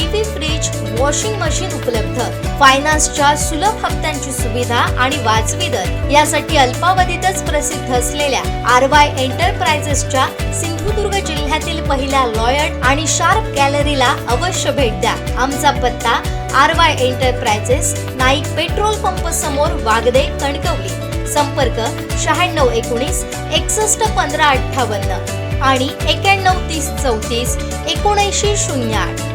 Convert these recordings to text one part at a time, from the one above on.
TV fridge washing machine उपलब्ध. फायनान्सच्या सुलभ हप्त्यांची सुविधा आणि वाजवी दर यासाठी अल्पावधीतच प्रसिद्ध असलेल्या आर वाय एंटरप्राइजेसच्या सिंधुदुर्ग जिल्ह्यातील पहिल्या लॉयड आणि शार्प गॅलरीला अवश्य भेट द्या. आमचा पत्ता R Y enterprises Naik petrol pump समोर वागदे कणकवली. संपर्क शहाण्णव एकोणीस एकसष्ट पंधरा अठ्ठावन्न आणि एक्याण्णव तीस चौतीस एकोणऐंशी शून्य आठ.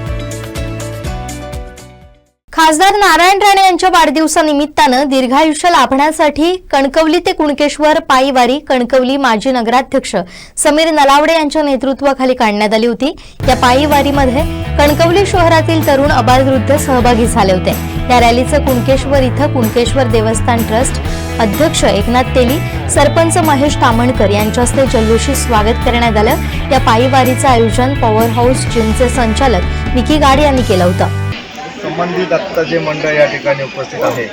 खासदार नारायण राणे यांच्या वाढदिवसानिमित्तानं दीर्घायुष्य लाभण्यासाठी कणकवली ते कुणकेश्वर पायीवारी कणकवली माजी नगराध्यक्ष समीर नलावडे यांच्या नेतृत्वाखाली काढण्यात आली होती. या पायीवारीमध्ये कणकवली शहरातील तरुण अबालवृद्ध सहभागी झाले होते. या रॅलीचं कुणकेश्वर इथं कुणकेश्वर देवस्थान ट्रस्ट अध्यक्ष एकनाथ तेली सरपंच महेश तामणकर यांच्या हस्ते जल्लोषी स्वागत करण्यात आलं. या पायीवारीचं आयोजन पॉवर हाऊस जिमचे संचालक निकी गाड यांनी केलं होतं. संबंधित आत्ता जे मंडळ या ठिकाणी उपस्थित आहे.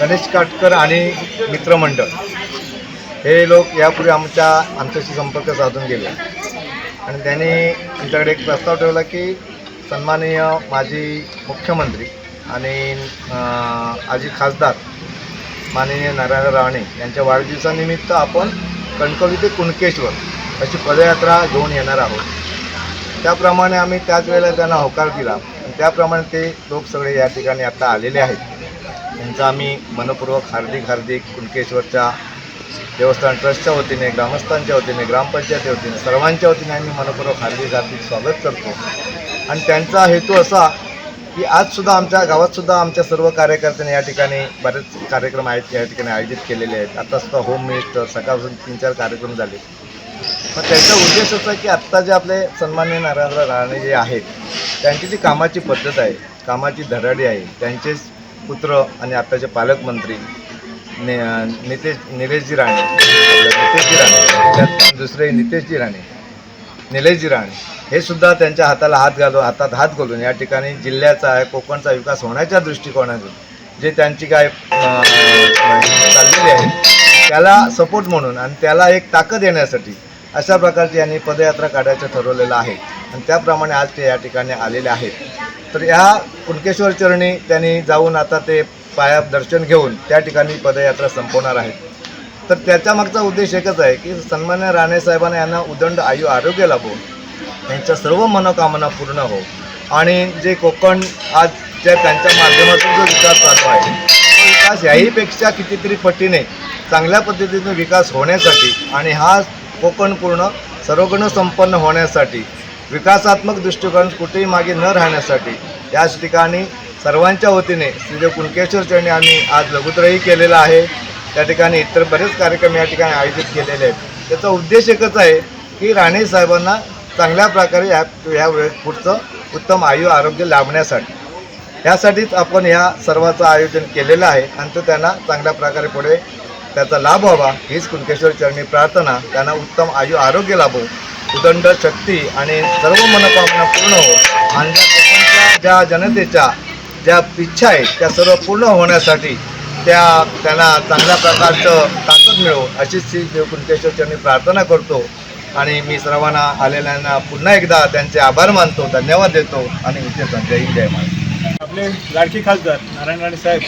गणेश काटकर आणि मित्रमंडळ हे लोक यापूर्वी आमच्या आमच्याशी संपर्क साधून गेले. आणि त्यांनी आमच्याकडे एक प्रस्ताव ठेवला की सन्माननीय माजी मुख्यमंत्री आणि आजी खासदार माननीय नारायण राणे यांच्या वाढदिवसानिमित्त आपण कणकवली ते कुणकेश्वर अशी पदयात्रा घेऊन येणार आहोत. त्याप्रमाणे आम्ही त्याच वेळेला त्यांना होकार दिला. त्याप्रमाणे ते लोक सगळे या ठिकाणी आता आलेले आहेत. त्यांचं आम्ही मनपूर्वक हार्दिक हार्दिक कुणकेश्वरच्या देवस्थान ट्रस्टच्या वतीने ग्रामस्थांच्या वतीने ग्रामपंचायती वतीने सर्वांच्या वतीने आम्ही मनपूर्वक हार्दिक हार्दिक स्वागत करतो. आणि त्यांचा हेतू असा की आजसुद्धा आमच्या गावातसुद्धा आमच्या सर्व कार्यकर्त्यांनी या ठिकाणी बरेच कार्यक्रम आहेत या ठिकाणी आयोजित केलेले आहेत. आता सुद्धा होम मिनिस्टर सकाळपासून तीन चार कार्यक्रम झाले. मग त्याचा उद्देश असा की आत्ता जे आपले सन्मान्य नारायण राणे जे आहेत त्यांची जी कामाची पद्धत आहे कामाची धडाडी आहे त्यांचेच पुत्र आणि आत्ताचे पालकमंत्री ने नितेश निलेशजी राणे नितेशजी राणे दुसरे नितेशजी राणे निलेशजी राणे हे सुद्धा त्यांच्या हाताला हात घालून हातात हात घालून या ठिकाणी जिल्ह्याचा आहे कोकणचा विकास होण्याच्या दृष्टिकोनातून जे त्यांची काय चाललेली आहे त्याला सपोर्ट म्हणून आणि त्याला एक ताकद येण्यासाठी अशा प्रकारची यांनी पदयात्रा काढायचं ठरवलेलं आहे. आणि त्याप्रमाणे आज ते या ठिकाणी आलेले आहेत. तर ह्या कुणकेश्वर चरणी त्यांनी जाऊन आता ते पाया दर्शन घेऊन त्या ठिकाणी पदयात्रा संपवणार आहेत. तर त्याच्या मागचा उद्देश एकच आहे की सन्मान्य राणे साहेबांना यांना उदंड आयु आरोग्य लाभो. त्यांच्या सर्व मनोकामना पूर्ण हो. आणि जे कोकण आज त्या त्यांच्या माध्यमातून जो विकास चालू आहे तो विकास याहीपेक्षा कितीतरी पटीने चांगल्या पद्धतीने विकास होण्यासाठी आणि हा कोकण पूर्ण सर्वगुण संपन्न होण्यासाठी विकासात्मक दृष्टिकोन कुठेही मागे न राहण्यासाठी याच ठिकाणी सर्वांच्या वतीने श्रीदेव कुणकेश्वर चरणी आम्ही आज लघुत्रही केलेला आहे. त्या ठिकाणी इतर बरेच कार्यक्रम या ठिकाणी आयोजित केलेले आहेत. त्याचा उद्देश एकच आहे की राणे साहेबांना चांगल्या प्रकारे या ह्या वेळ पुढचं उत्तम आयु आरोग्य लाभण्यासाठी. यासाठीच आपण ह्या सर्वाचं आयोजन केलेलं आहे आणि तो त्यांना चांगल्या प्रकारे पुढे त्याचा लाभ व्हावा हीच कुणकेश्वर चरणी प्रार्थना त्यांना उत्तम आयु आरोग्य लाभो उदंड शक्ती आणि सर्व मनोकामना पूर्ण हो. आणि ज्या जनतेच्या ज्या इच्छा आहेत त्या सर्व पूर्ण होण्यासाठी त्या त्यांना चांगल्या प्रकारचं ताकद मिळो अशीच श्री देव कुणकेश्वर चरणी प्रार्थना करतो. आणि मी सर्वांना आलेल्यांना पुन्हा एकदा त्यांचे आभार मानतो धन्यवाद देतो आणि इथे जय हिंद, जय महाराज आपले लाडकी खासदार नारायण राणे साहेब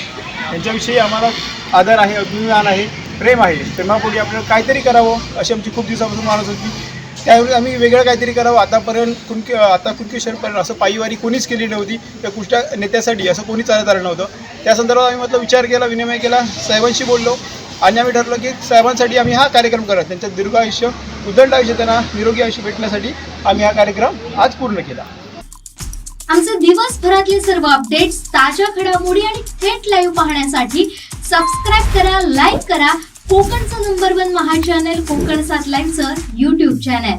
यांच्याविषयी आम्हाला आदर आहे अभिमान आहे प्रेम आहे. प्रेमापोटी आपल्याला काहीतरी करावं अशी आमची खूप दिवसापासून मानत होती. त्यावेळी आम्ही वेगळं काहीतरी करावं. आतापर्यंत कुणके आता कुणकेश्वरपर्यंत असं पायीवारी कोणीच केली नव्हती. त्या कुठच्या नेत्यासाठी असं कोणीच चालत आलं नव्हतं. त्या संदर्भात आम्ही म्हटलं विचार केला विनिमय केला साहेबांशी बोललो. आणि आम्ही ठरलो की साहेबांसाठी आम्ही हा कार्यक्रम करत त्यांचं दीर्घ आयुष्य उदंड आयुष्य त्यांना निरोगी आयुष्य भेटण्यासाठी आम्ही हा कार्यक्रम आज पूर्ण केला. आमचे दिवसभरातले सर्व अपडेट्स ताज्या घडामोडी आणि थेट लाईव्ह पाहण्यासाठी सबस्क्राईब करा लाईक करा. कोकणचं number one Maha channel Konkan सात लाईव्हचं युट्यूब चॅनल